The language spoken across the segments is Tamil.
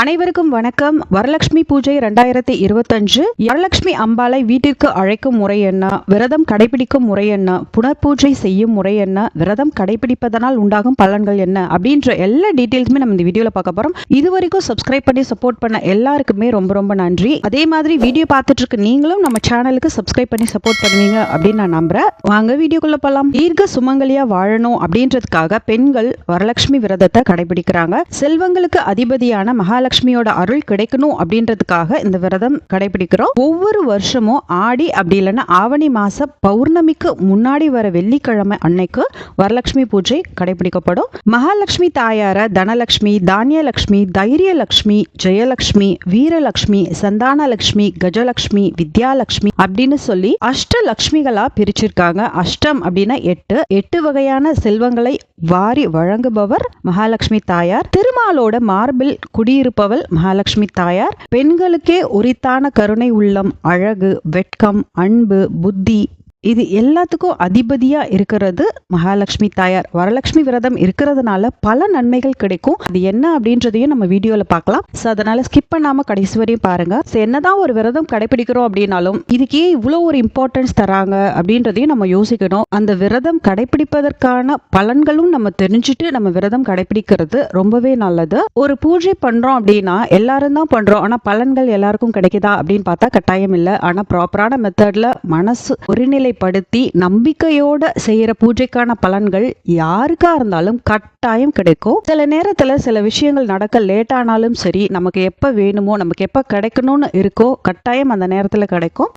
அனைவருக்கும் வணக்கம். வரலட்சுமி பூஜை ரெண்டாயிரத்தி இருபத்தஞ்சு. வரலட்சுமி அம்பாளை வீட்டிற்கு அழைக்கும் முறை என்ன? விரதம் கடைபிடிக்கும் முறை என்ன? புனர்பூஜை செய்யும் முறை என்ன? விரதம் கடைபிடிப்பதனால் உண்டாகும் பலன்கள் என்ன? அப்படின்ற எல்லா டீட்டெயில்ஸுமே நம்ம இந்த வீடியோல பார்க்க போறோம். இது வரைக்கும் சப்ஸ்கிரைப் பண்ணி சப்போர்ட் பண்ண எல்லாருக்குமே ரொம்ப ரொம்ப நன்றி. அதே மாதிரி வீடியோ பார்த்துட்டு இருக்க நீங்களும் நம்ம சேனலுக்கு சப்ஸ்கிரைப் பண்ணி சப்போர்ட் பண்ணுவீங்க அப்படின்னு நான் நம்புறேன். வாங்க வீடியோக்குள்ள போலாம். தீர்க்க சுமங்கலியா வாழணும் அப்படின்றதுக்காக பெண்கள் வரலட்சுமி விரதத்தை கடைபிடிக்கிறாங்க. செல்வங்களுக்கு அதிபதியான மகாலட்சுமியோட அருள் கிடைக்கணும் அப்படின்றதுக்காக இந்த விரதம் கடைபிடிக்கிறோம். ஒவ்வொரு வருஷமும் ஆடி அப்படி இல்லைன்னா ஆவணி மாச பௌர்ணமிக்கு முன்னாடி வர வெள்ளிக்கிழமை அன்னைக்கு வரலட்சுமி பூஜை கடைபிடிக்கப்படும். மகாலட்சுமி தாயார தனலட்சுமி தானியலட்சுமி தைரியலட்சுமி ஜெயலட்சுமி வீரலட்சுமி சந்தானலட்சுமி கஜலட்சுமி வித்யாலட்சுமி அப்படின்னு சொல்லி அஷ்ட லட்சுமிகளா பிரிச்சிருக்காங்க. அஷ்டம் அப்படின்னா எட்டு. எட்டு வகையான செல்வங்களை வாரி வழங்குபவர் மகாலட்சுமி தாயார். திருமாலோட மார்பில் இருப்பவள் மகாலட்சுமி தாயார். பெண்களுக்கே உரித்தான கருணை உள்ளம் அழகு வெட்கம் அன்பு புத்தி இது எல்லாத்துக்கும் அதிபதியாக இருக்கிறது மகாலட்சுமி தாயார். வரலட்சுமி விரதம் இருக்கிறதுனால பல நன்மைகள் கிடைக்கும். அது என்ன அப்படின்றதையும் நம்ம வீடியோவில் பார்க்கலாம். ஸோ அதனால் ஸ்கிப் பண்ணாமல் கடைசி வரையும் பாருங்கள் ஸோ என்னதான் ஒரு விரதம் கடைபிடிக்கிறோம் அப்படின்னாலும் இதுக்கே இவ்வளோ ஒரு இம்பார்ட்டன்ஸ் தராங்க அப்படின்றதையும் நம்ம யோசிக்கணும். அந்த விரதம் கடைபிடிப்பதற்கான பலன்களும் நம்ம தெரிஞ்சுட்டு நம்ம விரதம் கடைபிடிக்கிறது ரொம்பவே நல்லது. ஒரு பூஜை பண்ணுறோம் அப்படின்னா எல்லாரும் தான் பண்ணுறோம் ஆனால் பலன்கள் எல்லாருக்கும் கிடைக்குதா அப்படின்னு பார்த்தா கட்டாயம் இல்லை. ஆனால் ப்ராப்பரான மெத்தடில் மனசு நடைமுறைப்படுத்தி நம்பிக்கையோட செய்யற பூஜைக்கான பலன்கள் யாருக்கா இருந்தாலும் கட்டாயம் கிடைக்கும். சில நேரத்துல சில விஷயங்கள் நடக்க லேட் ஆனாலும் சரி நமக்கு எப்ப வேணுமோ நமக்கு எப்ப கிடைக்கணும்னு இருக்கோ கட்டாயம் அந்த நேரத்துல கிடைக்கும்.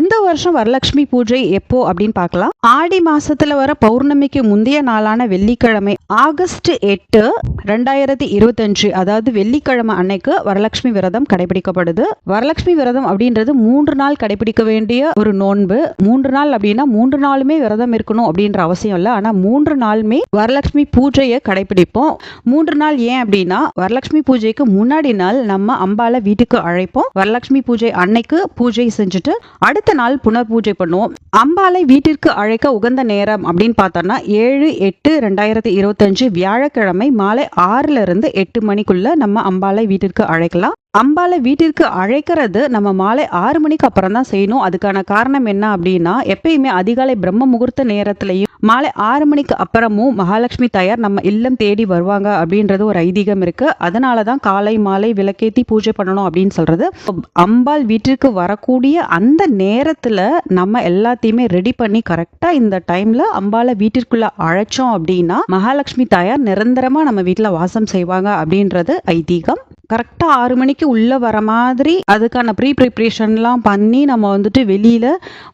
இந்த வருஷம் வரலட்சுமி பூஜை எப்போ அப்படின்னு பார்க்கலாம். ஆடி மாசத்துல வர பௌர்ணமிக்கு முந்தைய நாளான வெள்ளிக்கிழமை ஆகஸ்ட் எட்டு ரெண்டாயிரத்தி இருபத்தஞ்சு அதாவது வெள்ளிக்கிழமை அன்னைக்கு வரலட்சுமி விரதம் கடைபிடிக்கப்படுது. வரலட்சுமி விரதம் அப்படின்றது மூன்று நாள் கடைபிடிக்க வேண்டிய ஒரு நோன்பு. மூன்று நாள் அப்படின்னா மூன்று நாளுமே விரதம் இருக்கணும் அப்படின்ற அவசியம் இல்லை. ஆனால் மூன்று நாளுமே வரலட்சுமி பூஜையை கடைபிடிப்போம். மூன்று நாள் ஏன் அப்படின்னா வரலட்சுமி பூஜைக்கு முன்னாடி நாள் நம்ம அம்பால வீட்டுக்கு அழைப்போம். வரலட்சுமி பூஜை அன்னைக்கு பூஜை செஞ்சுட்டு அடுத்த நாள் புனர் பூஜை பண்ணுவோம். அம்பாலை வீட்டிற்கு அழைக்க உகந்த நேரம் அப்படின்னு பார்த்தோம்னா ஏழு எட்டு ரெண்டாயிரத்தி இருபத்தஞ்சு வியாழக்கிழமை மாலை ஆறுல இருந்து எட்டு மணிக்குள்ள நம்ம அம்பாலை வீட்டிற்கு அழைக்கலாம். அம்பாலை வீட்டிற்கு அழைக்கிறது நம்ம மாலை ஆறு மணிக்கு அப்புறம் தான் செய்யணும். அதுக்கான காரணம் என்ன அப்படின்னா எப்பயுமே அதிகாலை பிரம்ம முகூர்த்த நேரத்திலையும் மாலை ஆறு மணிக்கு அப்புறமும் மகாலட்சுமி தாயார் நம்ம இல்லம் தேடி வருவாங்க அப்படின்றது ஒரு ஐதீகம் இருக்கு. அதனால தான் காலை மாலை விளக்கேத்தி பூஜை பண்ணணும் அப்படின்னு சொல்றது. அம்பாள் வீட்டிற்கு வரக்கூடிய அந்த நேரத்துல நம்ம எல்லாத்தையுமே ரெடி பண்ணி கரெக்டா இந்த டைம்ல அம்பாலை வீட்டிற்குள்ள அழைச்சோம் அப்படின்னா மகாலட்சுமி தாயார் நிரந்தரமா நம்ம வீட்டுல வாசம் செய்வாங்க அப்படின்றது ஐதீகம். கரெக்டாக ஆறு மணிக்கு உள்ளே வர மாதிரி அதுக்கான ப்ரீ ப்ரிப்ரேஷன்லாம் பண்ணி நம்ம வந்துட்டு வெளியில்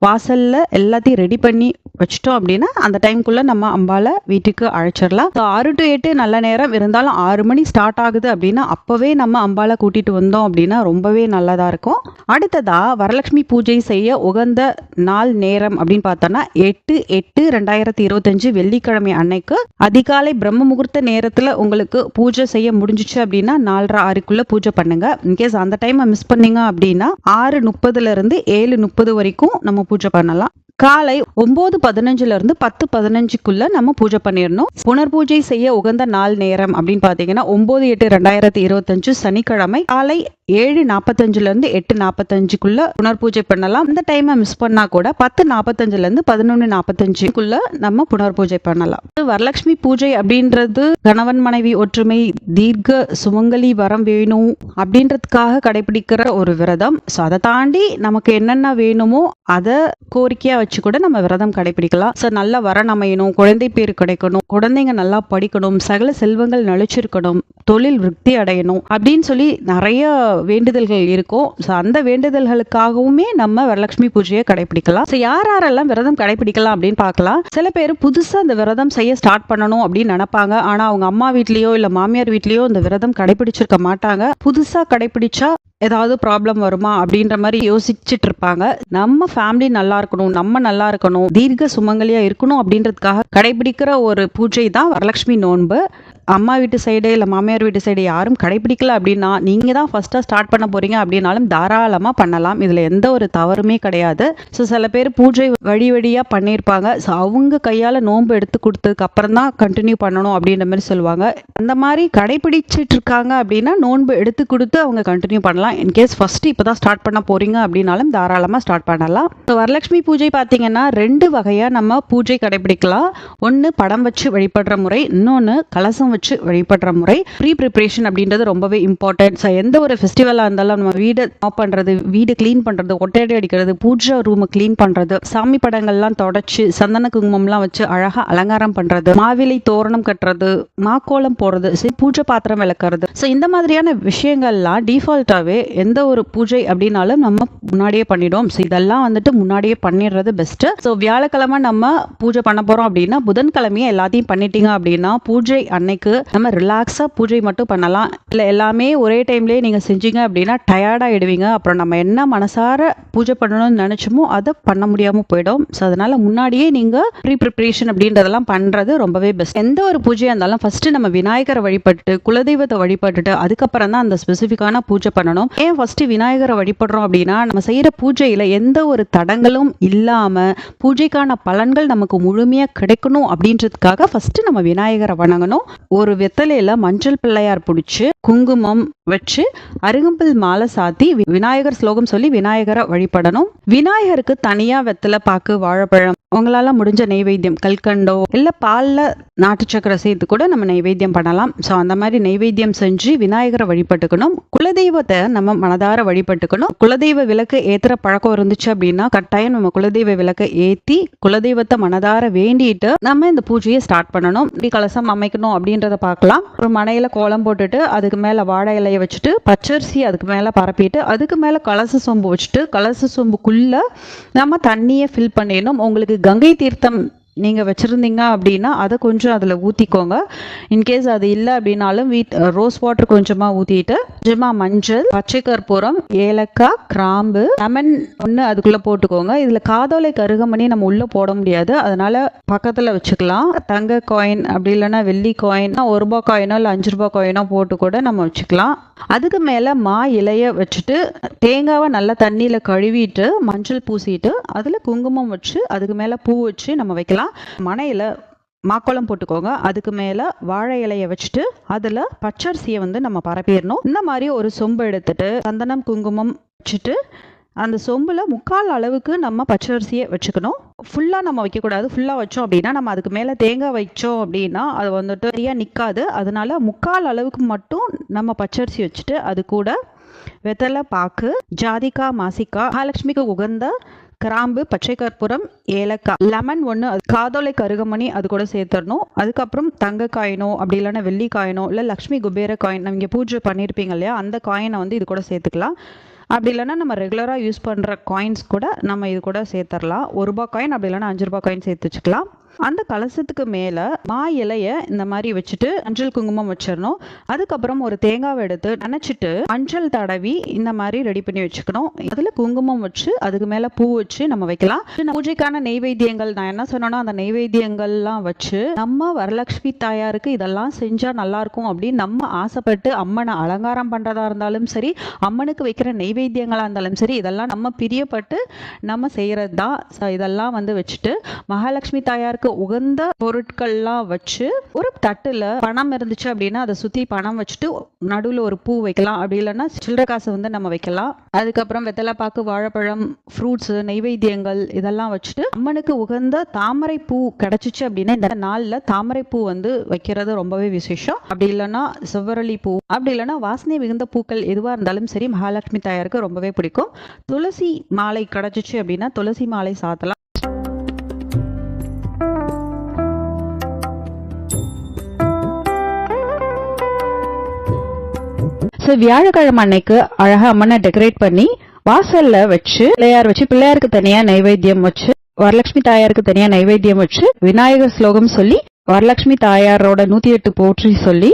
வாசலில் எல்லாத்தையும் ரெடி பண்ணி வச்சிட்டோம் அப்படின்னா அந்த டைம்குள்ளே நம்ம அம்பாவை வீட்டுக்கு அழைச்சிடலாம். ஸோ ஆறு டு எட்டு நல்ல நேரம். இருந்தாலும் ஆறு மணி ஸ்டார்ட் ஆகுது அப்படின்னா அப்போவே நம்ம அம்பாவை கூட்டிகிட்டு வந்தோம் அப்படின்னா ரொம்பவே நல்லதாக இருக்கும். அடுத்ததாக வரலட்சுமி பூஜை செய்ய உகந்த நாள் நேரம் அப்படின்னு பார்த்தோன்னா எட்டு எட்டு ரெண்டாயிரத்தி இருபத்தஞ்சு வெள்ளிக்கிழமை அன்னைக்கு அதிகாலை பிரம்ம முகூர்த்த நேரத்தில் உங்களுக்கு பூஜை செய்ய முடிஞ்சிச்சு அப்படின்னா நாலரை ஆறுக்குள்ளே பூஜை பண்ணுங்க. இன்கேஸ் அந்த டைமை மிஸ் பண்ணீங்க அப்படின்னா ஆறு முப்பதுல இருந்து ஏழு முப்பது வரைக்கும் நம்ம பூஜை பண்ணலாம். காலை ஒன்பது பதினஞ்சுல இருந்து பத்து பதினஞ்சுக்குள்ள நம்ம பூஜை பண்ணிடணும். புனர்பூஜை செய்ய உகந்த நாள் நேரம் அப்படின்னு பாத்தீங்கன்னா ஒன்பது எட்டு ரெண்டாயிரத்தி இருபத்தஞ்சு சனிக்கிழமை காலை ஏழு நாற்பத்தஞ்சுல இருந்து எட்டு நாற்பத்தஞ்சுக்குள்ள புனர்பூஜை பண்ணலாம். இந்த டைமை மிஸ் பண்ணா கூட பத்து நாற்பத்தஞ்சுல இருந்து பதினொன்று நாற்பத்தஞ்சுக்குள்ள நம்ம புனர்பூஜை பண்ணலாம். வரலட்சுமி பூஜை அப்படின்றது கணவன் மனைவி ஒற்றுமை தீர்க்க சுமங்கலி வரம் வேணும் அப்படின்றதுக்காக கடைபிடிக்கிற ஒரு விரதம். ஸோ அதை தாண்டி நமக்கு என்னென்ன வேணுமோ அதை கோரிக்கையாக வச்சு கூட நம்ம விரதம் கடைபிடிக்கலாம். ஸோ நல்ல வரன் அமையணும் குழந்தை பேர் கிடைக்கணும் குழந்தைங்க நல்லா படிக்கணும் சகல செல்வங்கள் நலிச்சிருக்கணும் தொழில் விருத்தி அடையணும் அப்படின்னு சொல்லி நிறைய வேண்டுதல்கள் இருக்கும் ஸோ அந்த வேண்டுதல்களுக்காகவுமே நம்ம வரலட்சுமி பூஜையை கடைபிடிக்கலாம் ஸோ யார் யாரெல்லாம் விரதம் கடைபிடிக்கலாம் அப்படின்னு பார்க்கலாம். சில பேர் புதுசாக இந்த விரதம் செய்ய ஸ்டார்ட் பண்ணணும் அப்படின்னு நினைப்பாங்க. ஆனால் அவங்க அம்மா வீட்லேயோ இல்லை மாமியார் வீட்லேயோ இந்த விரதம் கடைபிடிச்சிருக்க மாட்டாங்க. புதுசாக கடைபிடிச்சா ஏதாவது ப்ராப்ளம் வருமா அப்படின்ற மாதிரி யோசிச்சுட்டு இருப்பாங்க. நம்ம ஃபேமிலி நல்லா இருக்கணும் நம்ம நல்லா இருக்கணும் தீர்க்க சுமங்கலியா இருக்கணும் அப்படின்றதுக்காக கடைபிடிக்கிற ஒரு பூஜை தான் வரலட்சுமி நோன்பு. அம்மா வீட்டு சைடு இல்லை மாமியார் வீட்டு சைடு யாரும் கடைபிடிக்கல அப்படின்னா நீங்கள் தான் ஃபஸ்ட்டாக ஸ்டார்ட் பண்ண போகிறீங்க அப்படின்னாலும் தாராளமாக பண்ணலாம். இதில் எந்த ஒரு தவறுமே கிடையாது. ஸோ சில பேர் பூஜை வழி வழியாக பண்ணியிருப்பாங்க. ஸோ அவங்க கையால் நோன்பு எடுத்து கொடுத்ததுக்கு அப்புறம் தான் கண்டினியூ பண்ணணும் அப்படின்ற மாதிரி சொல்லுவாங்க. அந்த மாதிரி கடைபிடிச்சிட்டு இருக்காங்க அப்படின்னா நோன்பு எடுத்து கொடுத்து அவங்க கண்டினியூ பண்ணலாம். இன்கேஸ் ஃபஸ்ட்டு இப்போ தான் ஸ்டார்ட் பண்ண போகிறீங்க அப்படின்னாலும் தாராளமாக ஸ்டார்ட் பண்ணலாம். ஸோ வரலட்சுமி பூஜை பார்த்தீங்கன்னா ரெண்டு வகையாக நம்ம பூஜை கடைபிடிக்கலாம். ஒன்று படம் வச்சு வழிபடுற முறை இன்னொன்று கலசம் வச்சு வழிபடுற முறை. ப்ரீ ப்ரிப்ரேஷன் அப்படின்றது ரொம்பவே இம்பார்ட்டன்ட் ஸோ எந்த ஒரு ஃபெஸ்டிவலாக இருந்தாலும் நம்ம வீடு ஆஃப் பண்ணுறது வீடு க்ளீன் பண்ணுறது ஒட்டையடி அடிக்கிறது பூஜை ரூமை க்ளீன் பண்ணுறது சாமி படங்கள்லாம் தொடச்சி சந்தன குங்குமம்லாம் வச்சு அழகாக அலங்காரம் பண்ணுறது மாவிலை தோரணம் கட்டுறது மாக்கோலம் போடுறது சரி பூஜை பாத்திரம் விளக்குறது. ஸோ இந்த மாதிரியான விஷயங்கள்லாம் டிஃபால்ட்டாகவே எந்த ஒரு பூஜை அப்படின்னாலும் நம்ம முன்னாடியே பண்ணிடுவோம். ஸோ இதெல்லாம் வந்துட்டு முன்னாடியே பண்ணிடுறது பெஸ்ட்டு ஸோ வியாழக்கிழமை நம்ம பூஜை பண்ண போகிறோம் அப்படின்னா புதன்கிழமையே எல்லாத்தையும் பண்ணிட்டீங்க அப்படின்னா பூஜை அன்னைக்கு நம்ம ரிலாக்ஸாக பூஜை மட்டும் பண்ணலாம். இல்லை எல்லாமே ஒரே டைம்லேயே நீங்கள் செஞ்சீங்க அப்படின்னா டயர்டாகிடுவீங்க அப்புறம் நம்ம என்ன மனசார பூஜை பண்ணணும்னு நினச்சோமோ அதை பண்ண முடியாமல் போயிடும். ஸோ அதனால் முன்னாடியே நீங்கள் ப்ரீ ப்ரிப்ரேஷன் அப்படின்றதெல்லாம் பண்ணுறது ரொம்பவே பெஸ்ட் எந்த ஒரு பூஜையாக இருந்தாலும் ஃபஸ்ட்டு நம்ம விநாயகரை வழிபட்டு குலதெய்வத்தை வழிபட்டுட்டு அதுக்கப்புறம் தான் அந்த ஸ்பெசிஃபிக்கான பூஜை பண்ணணும். ஏன் ஃபஸ்ட்டு விநாயகரை வழிபடுறோம் அப்படின்னா நம்ம செய்கிற பூஜையில் எந்த ஒரு தடங்களும் இல்லாமல் பூஜைக்கான பலன்கள் நமக்கு முழுமையாக கிடைக்கணும் அப்படின்றதுக்காக ஃபஸ்ட்டு நம்ம விநாயகரை வணங்கணும். ஒரு வெத்தலையில் மஞ்சள் பிள்ளையார் பிடிச்சி குங்குமம் வச்சு அருகம்பில் மாலை சாத்தி வி- விநாயகர் ஸ்லோகம் சொல்லி விநாயகரை வழிபடணும். விநாயகருக்கு தனியாக வெத்தலை பாக்கு வாழைப்பழம் உங்களால் முடிஞ்ச நெய்வேத்தியம் கல்கண்டோ இல்லை பாலில் நாட்டு சக்கரை சேர்த்து கூட நம்ம நெய்வேத்தியம் பண்ணலாம். ஸோ அந்த மாதிரி நெய்வேத்தியம் செஞ்சு விநாயகரை வழிபட்டுக்கணும். குலதெய்வத்தை நம்ம மனதார வழிபட்டுக்கணும். குலதெய்வ விளக்கு ஏற்றுற பழக்கம் இருந்துச்சு அப்படின்னா கட்டாயம் நம்ம குலதெய்வ விளக்கை ஏற்றி குலதெய்வத்தை மனதார வேண்டிட்டு நம்ம இந்த பூஜையை ஸ்டார்ட் பண்ணணும். இப்படி கலசம் அமைக்கணும் அப்படின்றத பார்க்கலாம். ஒரு மனையில் கோலம் போட்டுட்டு அதுக்கு மேலே வாழை இலையை வச்சுட்டு பச்சரிசி அதுக்கு மேலே பரப்பிட்டு அதுக்கு மேலே கலச சொம்பு வச்சுட்டு கலச சொம்புக்குள்ளே நம்ம தண்ணியை ஃபில் பண்ணிடணும். உங்களுக்கு கங்கை தீர்த்தம் நீங்கள் வச்சுருந்தீங்க அப்படின்னா அதை கொஞ்சம் அதில் ஊற்றிக்கோங்க இன்கேஸ் அது இல்லை அப்படின்னாலும் வீட் ரோஸ் uh, வாட்டர் கொஞ்சமாக ஊற்றிட்டு கொஞ்சமாக மஞ்சள் பச்சை கற்பூரம் ஏலக்காய் கிராம்பு லெமன் ஒன்று அதுக்குள்ளே போட்டுக்கோங்க. இதில் காதோலை கருகமணி நம்ம உள்ளே போட முடியாது. அதனால் பக்கத்தில் வச்சுக்கலாம். தங்க காயின் அப்படி இல்லைன்னா வெள்ளி காயின் ஒரு ரூபா காயினோ இல்லை அஞ்சு ரூபா காயினோ போட்டு கூட நம்ம வச்சுக்கலாம். அதுக்கு மேலே மா இலையை வச்சுட்டு தேங்காவை நல்லா தண்ணியில் கழுவிட்டு மஞ்சள் பூசிட்டு அதில் குங்குமம் வச்சு அதுக்கு மேலே பூ வச்சு நம்ம வைக்கலாம். மனையில் மாக்கோளம் போட்டுக்கோங்க. அதுக்கு மேலே வாழை இலையை வச்சுட்டு அதில் பச்சரிசியை வந்து நம்ம பரப்பிடணும். இந்த மாதிரி ஒரு சொம்பு எடுத்துட்டு சந்தனம் குங்குமம் வச்சுட்டு அந்த சொம்பில் முக்கால் அளவுக்கு நம்ம பச்சரிசியை வச்சுக்கணும். ஃபுல்லாக நம்ம வைக்கக்கூடாது. ஃபுல்லாக வச்சோம் அப்படின்னா நம்ம அதுக்கு மேலே தேங்காய் வச்சோம் அப்படின்னா அது வந்துட்டு சரியாக நிற்காது அதனால முக்கால் அளவுக்கு மட்டும் நம்ம பச்சரிசி வச்சுட்டு அது கூட வெத்தலை பாக்கு ஜாதிக்கா மாசிக்கா மகாலட்சுமிக்கு உகந்த கிராம்பு பச்சை கற்பூரம் ஏலக்காய். லெமன் ஒன்று காதோலை கருகமணி அது கூட சேர்த்துடணும். அதுக்கப்புறம் தங்க காயினோ அப்படி இல்லைன்னா வெள்ளி காயினோ இல்லை லக்ஷ்மி குபேர காயின் நம்ம இங்கே பூஜை பண்ணியிருப்பீங்க இல்லையா அந்த காயினை வந்து இது கூட சேர்த்துக்கலாம். அப்படி இல்லைன்னா நம்ம ரெகுலராக யூஸ் பண்ணுற காயின்ஸ் கூட நம்ம இது கூட சேர்த்துடலாம். ஒரு ரூபா காயின் அப்படி இல்லைன்னா அஞ்சு ரூபா காயின் சேர்த்து வச்சுக்கலாம். அந்த கலசத்துக்கு மேலே மா இலையை இந்த மாதிரி வச்சுட்டு அஞ்சல் குங்குமம் வச்சிடணும். அதுக்கப்புறம் ஒரு தேங்காவை எடுத்து நினைச்சிட்டு அஞ்சல் தடவி இந்த மாதிரி ரெடி பண்ணி வச்சுக்கணும். அதில் குங்குமம் வச்சு அதுக்கு மேலே பூ வச்சு நம்ம வைக்கலாம். பூஜைக்கான நெய்வேத்தியங்கள். நான் என்ன சொன்னேன்னா அந்த நெய்வேத்தியங்கள்லாம் வச்சு நம்ம வரலட்சுமி தாயாருக்கு இதெல்லாம் செஞ்சால் நல்லா இருக்கும் அப்படின்னு நம்ம ஆசைப்பட்டு அம்மனை அலங்காரம் பண்ணுறதா இருந்தாலும் சரி அம்மனுக்கு வைக்கிற நெய்வேத்தியங்களாக இருந்தாலும் சரி இதெல்லாம் நம்ம பிரியப்பட்டு நம்ம செய்கிறது தான் இதெல்லாம் வந்து வச்சுட்டு மகாலட்சுமி தாயாருக்கு உகந்த பொருட்கள்லாம் வச்சு ஒரு தட்டில் பணம் இருந்துச்சு அப்படின்னா அதை சுற்றி பணம் வச்சுட்டு நடுவில் ஒரு பூ வைக்கலாம். அப்படி இல்லைன்னா சில்லற காசு வந்து நம்ம வைக்கலாம். அதுக்கப்புறம் வெத்தலைப்பாக்கு வாழைப்பழம் ஃப்ரூட்ஸ் நெய்வேத்தியங்கள் இதெல்லாம் வச்சுட்டு அம்மனுக்கு உகந்த தாமரை பூ கிடைச்சிச்சு அப்படின்னா இந்த நாளில் தாமரை பூ வந்து வைக்கிறது ரொம்பவே விசேஷம். அப்படி இல்லைன்னா செவ்வரளி பூ அப்படி இல்லைன்னா வாசனை மிகுந்த பூக்கள் எதுவாக இருந்தாலும் சரி மகாலட்சுமி தாயாருக்கு ரொம்பவே பிடிக்கும். துளசி மாலை கிடைச்சிச்சு அப்படின்னா துளசி மாலை சாத்தலாம். ஸோ வியாழக்கிழமை அன்னைக்கு அழகா அம்மனை டெக்கரேட் பண்ணி வாசல்ல வச்சு பிள்ளையார் வச்சு பிள்ளையாருக்கு தனியா நைவேத்தியம் வச்சு வரலட்சுமி தாயாருக்கு தனியா நைவேத்தியம் வச்சு விநாயகர் ஸ்லோகம் சொல்லி வரலட்சுமி தாயாரோட நூத்தி எட்டு போற்றி சொல்லி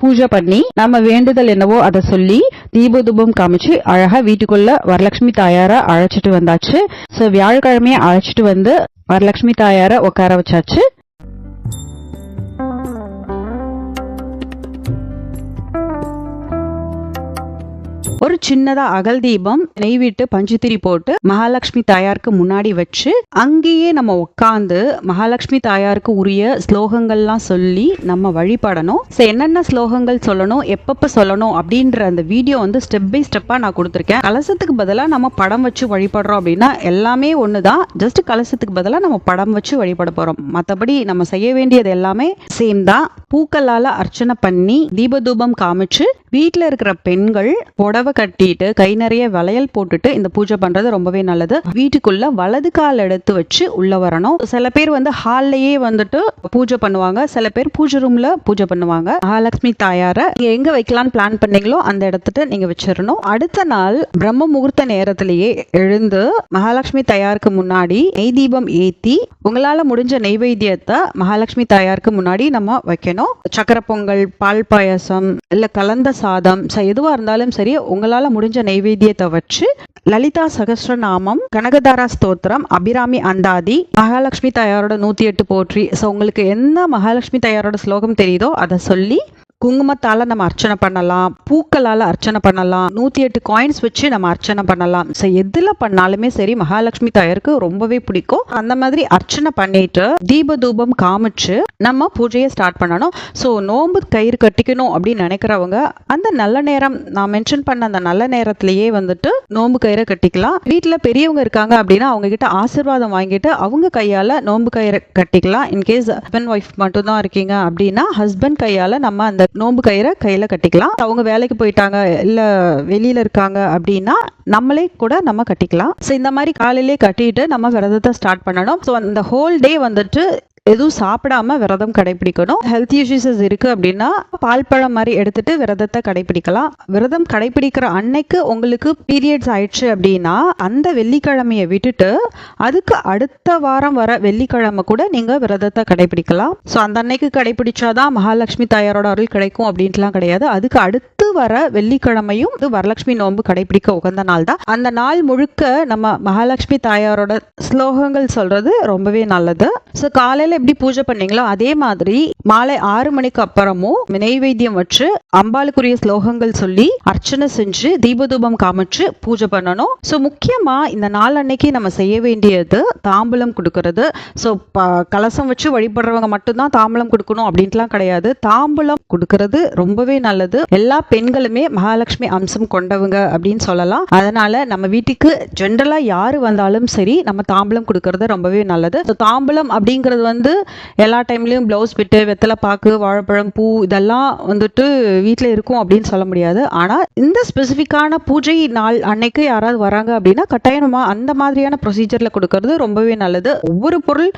பூஜை பண்ணி நம்ம வேண்டுதல் என்னவோ அதை சொல்லி தீப தூபம் காமிச்சு அழகா வீட்டுக்குள்ள வரலட்சுமி தாயார அழைச்சிட்டு வந்தாச்சு. ஸோ வியாழக்கிழமைய அழைச்சிட்டு வந்து வரலட்சுமி தாயார உட்கார வச்சாச்சு. ஒரு சின்னதா அகல் தீபம் நெய் விட்டு பஞ்சுத்திரி போட்டு மகாலட்சுமி தாயாருக்கு முன்னாடி வச்சு அங்கேயே நம்ம உட்காந்து மகாலட்சுமி தாயாருக்கு உரிய ஸ்லோகங்கள்லாம் சொல்லி நம்ம வழிபடணும். ஸோ என்னென்ன ஸ்லோகங்கள் சொல்லணும் எப்பப்ப சொல்லணும் அப்படின்ற அந்த வீடியோ வந்து ஸ்டெப் பை ஸ்டெப்பா நான் கொடுத்துருக்கேன். கலசத்துக்கு பதிலாக நம்ம படம் வச்சு வழிபடுறோம் அப்படின்னா எல்லாமே ஒன்று தான் ஜஸ்ட் கலசத்துக்கு பதிலாக நம்ம படம் வச்சு வழிபட போறோம். மற்றபடி நம்ம செய்ய வேண்டியது எல்லாமே சேம் தான். பூக்களால அர்ச்சனை பண்ணி தீபதூபம் காமிச்சு வீட்டில் இருக்கிற பெண்கள் புடவை கட்டிட்டு கை நிறைய வளையல் போட்டுட்டு இந்த பூஜை பண்றது ரொம்பவே நல்லது. வீட்டுக்குள்ள வலது கால் எடுத்து வச்சு உள்ள வரணும். சில பேர் வந்து ஹால்லையே வந்துட்டு பூஜை பண்ணுவாங்க. சில பேர் பூஜை ரூம்ல பூஜை பண்ணுவாங்க. மகாலட்சுமி தாயார நீங்க எங்க வைக்கலாம்னு பிளான் பண்ணீங்களோ அந்த இடத்துட்டு நீங்க வச்சிடணும் அடுத்த நாள் பிரம்ம முகூர்த்த நேரத்திலேயே எழுந்து மகாலட்சுமி தாயாருக்கு முன்னாடி நெய் தீபம் ஏத்தி உங்களால முடிஞ்ச நெய்வேத்தியத்தை மகாலட்சுமி தாயாருக்கு முன்னாடி நம்ம வைக்கணும். சக்கரை பொங்கல் பால் பாயசம் இல்ல கலந்த சாதம். எதுவா இருந்தாலும் சரி உங்களால முடிஞ்ச நைவேத்தியத்தை வச்சு லலிதா சகஸ்ரநாமம் கனகதாரா ஸ்தோத்திரம் அபிராமி அந்தாதி மகாலட்சுமி தாயாரோட நூத்தி எட்டு போற்றி. ஸோ உங்களுக்கு என்ன மகாலட்சுமி தாயாரோட ஸ்லோகம் தெரியுதோ அதை சொல்லி குங்குமத்தால நம்ம அர்ச்சனை பண்ணலாம். பூக்களால அர்ச்சனை பண்ணலாம். நூத்தி எட்டு காயின்ஸ் வச்சு நம்ம அர்ச்சனை பண்ணலாம். ஸோ எதுல பண்ணாலுமே சரி மகாலட்சுமி தாயருக்கு ரொம்பவே பிடிக்கும். அந்த மாதிரி அர்ச்சனை பண்ணிட்டு தீப தூபம் காமிச்சு நம்ம பூஜையை ஸ்டார்ட் பண்ணணும். ஸோ நோம்பு கயிறு கட்டிக்கணும் அப்படின்னு நினைக்கிறவங்க அந்த நல்ல நேரம் நான் மென்ஷன் பண்ண அந்த நல்ல நேரத்திலேயே வந்துட்டு நோம்பு கயிறை கட்டிக்கலாம். வீட்டில் பெரியவங்க இருக்காங்க அப்படின்னா அவங்க கிட்ட ஆசிர்வாதம் வாங்கிட்டு அவங்க கையால நோம்பு கயிறை கட்டிக்கலாம். இன்கேஸ் ஹஸ்பண்ட் ஒய்ஃப் மட்டும்தான் இருக்கீங்க அப்படின்னா ஹஸ்பண்ட் கையால நம்ம அந்த நோன்பு கயிறை கையில் கட்டிக்கலாம். அவங்க வேலைக்கு போயிட்டாங்க இல்லை வெளியில் இருக்காங்க அப்படின்னா நம்மளே கூட நம்ம கட்டிக்கலாம். ஸோ இந்த மாதிரி காலையிலே கட்டிட்டு நம்ம விரதத்தை ஸ்டார்ட் பண்ணணும். ஸோ அந்த ஹோல் டே வந்துட்டு எதுவும் சாப்பிடாம விரதம் கடைபிடிக்கணும். ஹெல்த் இஷ்யூஸஸ் இருக்கு அப்படின்னா பால் பழம் மாதிரி எடுத்துட்டு விரதத்தை கடைபிடிக்கலாம். விரதம் கடைபிடிக்கிற அன்னைக்கு உங்களுக்கு பீரியட்ஸ் ஆயிடுச்சு அப்படின்னா அந்த வெள்ளிக்கிழமையை விட்டுட்டு அதுக்கு அடுத்த வாரம் வர வெள்ளிக்கிழமை கூட நீங்க விரதத்தை கடைபிடிக்கலாம். ஸோ அந்த அன்னைக்கு கடைபிடிச்சாதான் மகாலட்சுமி தாயாரோட அருள் கிடைக்கும் அப்படின்ட்டுலாம் கிடையாது. அதுக்கு அடுத்து வர வெள்ளிக்கிழமையும் இது வரலட்சுமி நோன்பு கடைபிடிக்க உகந்த நாள் தான். அந்த நாள் முழுக்க நம்ம மகாலட்சுமி தாயாரோட ஸ்லோகங்கள் சொல்றது ரொம்பவே நல்லது. ஸோ காலையில எப்படி பூஜை பண்ணீங்களோ அதே மாதிரி மாலை ஆறு மணிக்கு அப்புறமும் நெய்வேத்தியம் வச்சு அம்பாளுக்குரிய ஸ்லோகங்கள் சொல்லி அர்ச்சனை செஞ்சு தீபதூபம் காமிச்சு பூஜை பண்ணணும். ஸோ முக்கியமா இந்த நாள் அன்னைக்கு நம்ம செய்ய வேண்டியது தாம்பூலம் கொடுக்கறது. ஸோ கலசம் வச்சு வழிபடுறவங்க மட்டும்தான் தாம்பூலம் கொடுக்கணும் அப்படின்ட்டுலாம் கிடையாது. தாம்பூலம் கொடுக்கறது ரொம்பவே நல்லது. எல்லா பெண்களுமே மகாலட்சுமி அம்சம் கொண்டவங்க அப்படின்னு சொல்லலாம். அதனால நம்ம வீட்டுக்கு ஜென்ரலா யாரு வந்தாலும் சரி நம்ம தாம்பூலம் கொடுக்கறது ரொம்பவே நல்லது. ஸோ தாம்பூலம் அப்படிங்கிறது வந்து எல்லா டைம்லயும் ப்ளவுஸ் பிட்டு வெத்தலை பாக்கு வாழைப்பழம் பூ இதெல்லாம் வந்துட்டு வீட்டில் இருக்கும் அப்படின்னு சொல்ல முடியாது. ஆனால் இந்த ஸ்பெசிஃபிக்கான பூஜை நாள் அன்னைக்கு யாராவது வராங்க அப்படின்னா கட்டாயமாக அந்த மாதிரியான ப்ரொசீஜரில் கொடுக்கறது ரொம்பவே நல்லது. ஒவ்வொரு பொருள்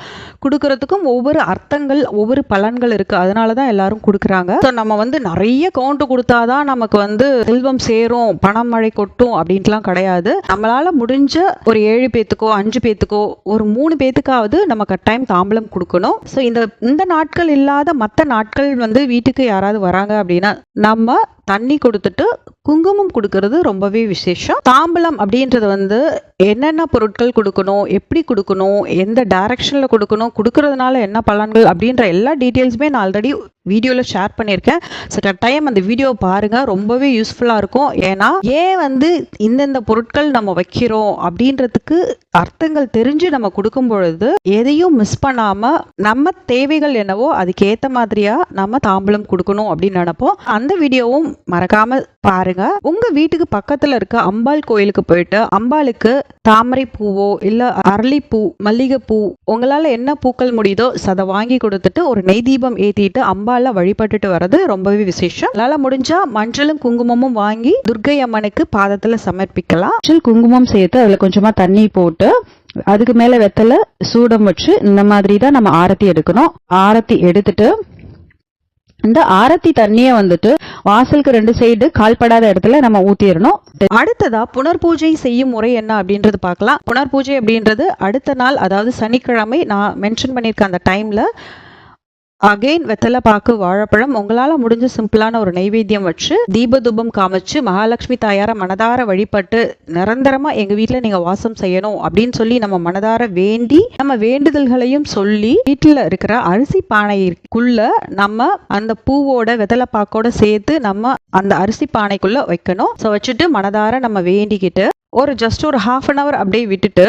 கொடுக்கறதுக்கும் ஒவ்வொரு அர்த்தங்கள் ஒவ்வொரு பலன்கள் இருக்குது அதனால தான் எல்லாரும் கொடுக்குறாங்க. ஸோ நம்ம வந்து நிறைய கவுண்ட் கொடுத்தாதான் நமக்கு வந்து செல்வம் சேரும் பணம் மழை கொட்டும் அப்படின்ட்டுலாம் கிடையாது. நம்மளால் முடிஞ்ச ஒரு ஏழு பேத்துக்கோ அஞ்சு பேத்துக்கோ ஒரு மூணு பேத்துக்காவது நம்ம கட்டாயம் தாம்பலம் கொடுக்கணும். ஸோ இந்த இந்த நாட்கள் இல்லாத மற்ற நாட்கள் வந்து வீட்டுக்கு யாராவது வராங்க அப்படின்னா நம்ம தண்ணி கொடுத்துட்டு குங்குமம் கொடுக்கறது ரொம்பவே விசேஷம். தாம்பலம் அப்படின்றது வந்து என்னென்ன பொருட்கள் கொடுக்கணும் எப்படி கொடுக்கணும் எந்த டைரக்ஷனில் கொடுக்கணும் கொடுக்கறதுனால என்ன பலன்கள் அப்படின்ற எல்லா டீட்டெயில்ஸுமே நான் ஆல்ரெடி வீடியோவில் ஷேர் பண்ணியிருக்கேன். ஸோ கட்டாயம் அந்த வீடியோ பாருங்கள் ரொம்பவே யூஸ்ஃபுல்லாக இருக்கும். ஏன்னா ஏன் வந்து இந்தந்த பொருட்கள் நம்ம வைக்கிறோம் அப்படின்றதுக்கு அர்த்தங்கள் தெரிஞ்சு நம்ம கொடுக்கும் பொழுது எதையும் மிஸ் பண்ணாமல் நம்ம தேவைகள் என்னவோ அதுக்கேற்ற மாதிரியாக நம்ம தாம்பலம் கொடுக்கணும் அப்படின்னு நினப்போம். அந்த வீடியோவும் மறக்காம பாருங்க. உங்க வீட்டுக்கு பக்கத்துல இருக்க அம்பாள் கோயிலுக்கு போயிட்டு அம்பாளுக்கு தாமரை பூவோ இல்ல அரளிப்பூ மல்லிகைப்பூ உங்களால என்ன பூக்கள் முடியுதோ அதை வாங்கி கொடுத்துட்டு ஒரு நெய் தீபம் ஏத்திட்டு அம்பால வழிபட்டுட்டு வர்றது ரொம்பவே விசேஷம். அதனால முடிஞ்சா மஞ்சளும் குங்குமமும் வாங்கி துர்க்கை அம்மனுக்கு பாதத்துல சமர்ப்பிக்கலாம். மஞ்சள் குங்குமம் சேர்த்து அதுல கொஞ்சமா தண்ணி போட்டு அதுக்கு மேல வெத்தலை சூடம் வச்சு இந்த மாதிரி தான் நம்ம ஆரத்தி எடுக்கணும். ஆரத்தி எடுத்துட்டு இந்த ஆரத்தி தண்ணியை வந்துட்டு வாசலுக்கு ரெண்டு சைடு கால்படாத இடத்துல நம்ம ஊத்திடணும் அடுத்ததா புனர் பூஜை செய்யும் முறை என்ன அப்படின்றது பார்க்கலாம். புனர்பூஜை அப்படின்றது அடுத்த நாள் அதாவது சனிக்கிழமை நான் மென்ஷன் பண்ணியிருக்க அந்த டைம்ல அகைன் வெத்தலை பாக்கு வாழைப்பழம் உங்களால் முடிஞ்ச சிம்பிளான ஒரு நைவேத்தியம் வச்சு தீபதூபம் காமிச்சு மகாலட்சுமி தாயார மனதார வழிபட்டு நிரந்தரமா எங்க வீட்டில் நீங்க வாசம் செய்யணும் அப்படின்னு சொல்லி நம்ம மனதார வேண்டி நம்ம வேண்டுதல்களையும் சொல்லி வீட்டில் இருக்கிற அரிசி பானைக்குள்ள நம்ம அந்த பூவோட வெத்தலை பாக்கோட சேர்த்து நம்ம அந்த அரிசி பானைக்குள்ள வைக்கணும். ஸோ வச்சுட்டு மனதார நம்ம வேண்டிக்கிட்டு ஒரு ஜஸ்ட் ஒரு ஹாஃப் அன் ஹவர் அப்படியே விட்டுட்டு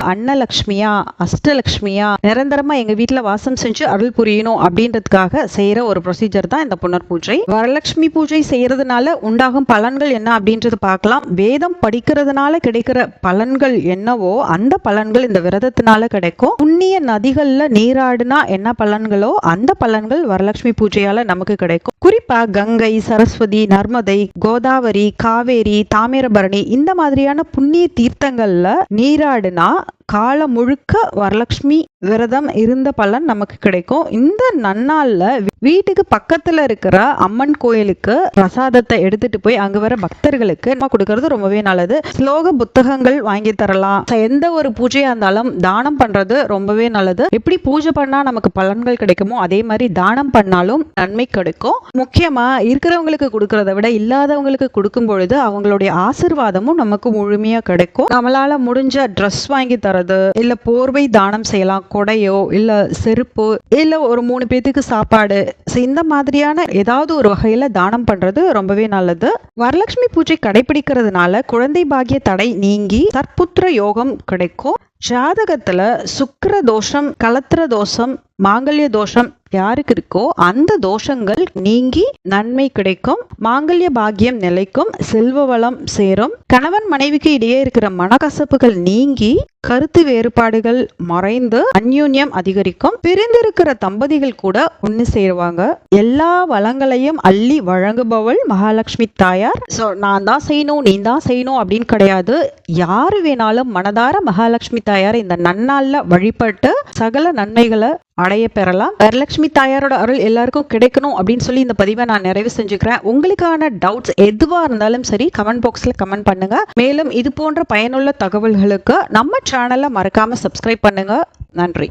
அன்னலக்ஷ்மியா அஷ்டலக்ஷ்மியா நிரந்தரமா எங்க வீட்டுல வாசம் செஞ்சு அருள் புரியணும் அப்படின்றதுக்காக செய்யற ஒரு ப்ரொசீஜர் தான் இந்த புனர் பூஜை வரலட்சுமி பூஜை செய்யறதுனால உண்டாகும் பலன்கள் என்ன அப்படின்றது பார்க்கலாம். வேதம் படிக்கிறதுனால கிடைக்கிற பலன்கள் என்னவோ அந்த பலன்கள் இந்த விரதத்தினால கிடைக்கும். புண்ணிய நதிகள்ல நீராடினா என்ன பலன்களோ அந்த பலன்கள் வரலட்சுமி பூஜையால நமக்கு கிடைக்கும். குறிப்பா கங்கை சரஸ்வதி நர்மதை கோதாவரி காவேரி தாமிரபரணி இந்த மாதிரியான புண்ணிய தீர்த்தங்கள்ல நீராடுனா காலம் முழுக்க வரலட்சுமி விரதம் இருந்த பலன் நமக்கு கிடைக்கும். இந்த நன்னாளில் வீட்டுக்கு பக்கத்தில் இருக்கிற அம்மன் கோயிலுக்கு பிரசாதத்தை எடுத்துட்டு போய் அங்கே வர பக்தர்களுக்கு நம்ம கொடுக்கறது ரொம்பவே நல்லது. ஸ்லோக புத்தகங்கள் வாங்கி தரலாம். எந்த ஒரு பூஜையாக இருந்தாலும் தானம் பண்றது ரொம்பவே நல்லது. எப்படி பூஜை பண்ணா நமக்கு பலன்கள் கிடைக்குமோ அதே மாதிரி தானம் பண்ணாலும் நன்மை கிடைக்கும். முக்கியமா இருக்கிறவங்களுக்கு கொடுக்கறத விட இல்லாதவங்களுக்கு கொடுக்கும் பொழுது அவங்களுடைய ஆசிர்வாதமும் நமக்கு முழுமையாக கிடைக்கும். நம்மளால முடிஞ்ச ட்ரெஸ் வாங்கி தரது இல்ல போர்வை தானம் செய்யலாம் கொடையோ இல்ல செருப்பு இல்ல ஒரு மூணு பேத்துக்கு சாப்பாடு. இந்த மாதிரியான ஏதாவது ஒரு வகையில தானம் பண்றது ரொம்பவே நல்லது. வரலட்சுமி பூஜை கடைபிடிக்கிறதுனால குழந்தை பாகிய தடை நீங்கி சற்புத்திர யோகம் கிடைக்கும். ஜாதகத்துல சுக்கர தோஷம் கலத்திர தோஷம் மாங்கல்ய தோஷம் யாருக்கு இருக்கோ அந்த தோஷங்கள் நீங்கி நன்மை கிடைக்கும். மாங்கல்ய பாக்கியம் நிலைக்கும் செல்வ வளம் சேரும். கணவன் மனைவிக்கு இடையே இருக்கிற மனக்கசப்புகள் நீங்கி கருத்து வேறுபாடுகள் மறைந்து அந்யூன்யம் அதிகரிக்கும். பிரிந்திருக்கிற தம்பதிகள் கூட ஒன்று சேருவாங்க. எல்லா வளங்களையும் அள்ளி வழங்குபவள் மகாலட்சுமி தாயார். ஸோ நான் தான் செய்யணும் நீ தான் செய்யணும் அப்படின்னு கிடையாது. யாரு வேணாலும் மனதார மகாலட்சுமி தாயார் இந்த நன்னாளில் வழிபட்டு சகல நன்மைகளை அடைய பெறலாம். வரலட்சுமி தாயாரோட அருள் எல்லாருக்கும் கிடைக்கணும் அப்படின்னு சொல்லி இந்த பதிவை நான் நிறைவு செஞ்சுக்கிறேன். உங்களுக்கான டவுட்ஸ் எதுவா இருந்தாலும் சரி கமெண்ட் பாக்ஸ்ல கமெண்ட் பண்ணுங்க. மேலும் இது போன்ற பயனுள்ள தகவல்களுக்கு நம்ம சேனலை மறக்காம சப்ஸ்கிரைப் பண்ணுங்க. நன்றி.